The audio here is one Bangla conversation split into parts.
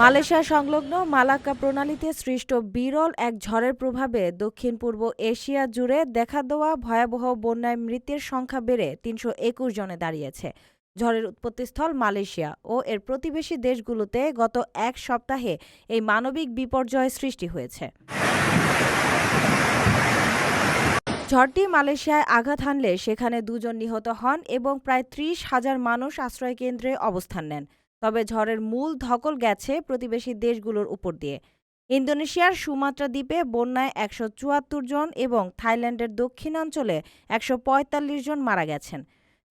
মালয়েশিয়া সংলগ্ন মালাক্কা প্রণালীতে সৃষ্ট বিরল এক ঝড়ের প্রভাবে দক্ষিণ পূর্ব এশিয়া জুড়ে দেখা দেওয়া ভয়াবহ বন্যায় মৃতের সংখ্যা বেড়ে তিনশো একুশ জনে দাঁড়িয়েছে। ঝড়ের উৎপত্তিস্থল মালয়েশিয়া ও এর প্রতিবেশী দেশগুলোতে গত এক সপ্তাহে এই মানবিক বিপর্যয় সৃষ্টি হয়েছে। ঝড়টি মালয়েশিয়ায় আঘাত হানলে সেখানে দুজন নিহত হন এবং প্রায় ত্রিশ হাজার মানুষ আশ্রয়কেন্দ্রে অবস্থান নেন। তবে ঝড়ের মূল ধকল গেছে প্রতিবেশী দেশগুলোর উপর দিয়ে। ইন্দোনেশিয়ার সুমাত্রা দ্বীপে বন্যায় একশো চুয়াত্তর জন এবং থাইল্যান্ডের দক্ষিণাঞ্চলে একশো পঁয়তাল্লিশ জন মারা গেছেন।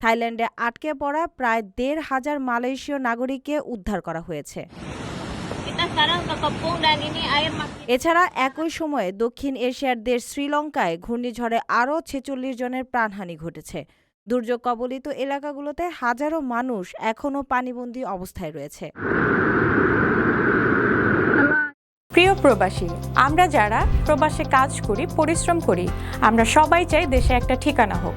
থাইল্যান্ডে আটকে পড়া প্রায় দেড় হাজার মালয়েশীয় নাগরিককে উদ্ধার করা হয়েছে। এছাড়া একই সময়ে দক্ষিণ এশিয়ার দেশ শ্রীলঙ্কায় ঘূর্ণিঝড়ে আরও ছেচল্লিশ জনের প্রাণহানি ঘটেছে। দুর্যোগ কবলিত এলাকাগুলোতে হাজারো মানুষ এখনও পানিবন্দী অবস্থায় রয়েছে। প্রিয় প্রবাসী আমরা যারা প্রবাসে কাজ করি পরিশ্রম করি আমরা সবাই চাই দেশে একটা ঠিকানা হোক।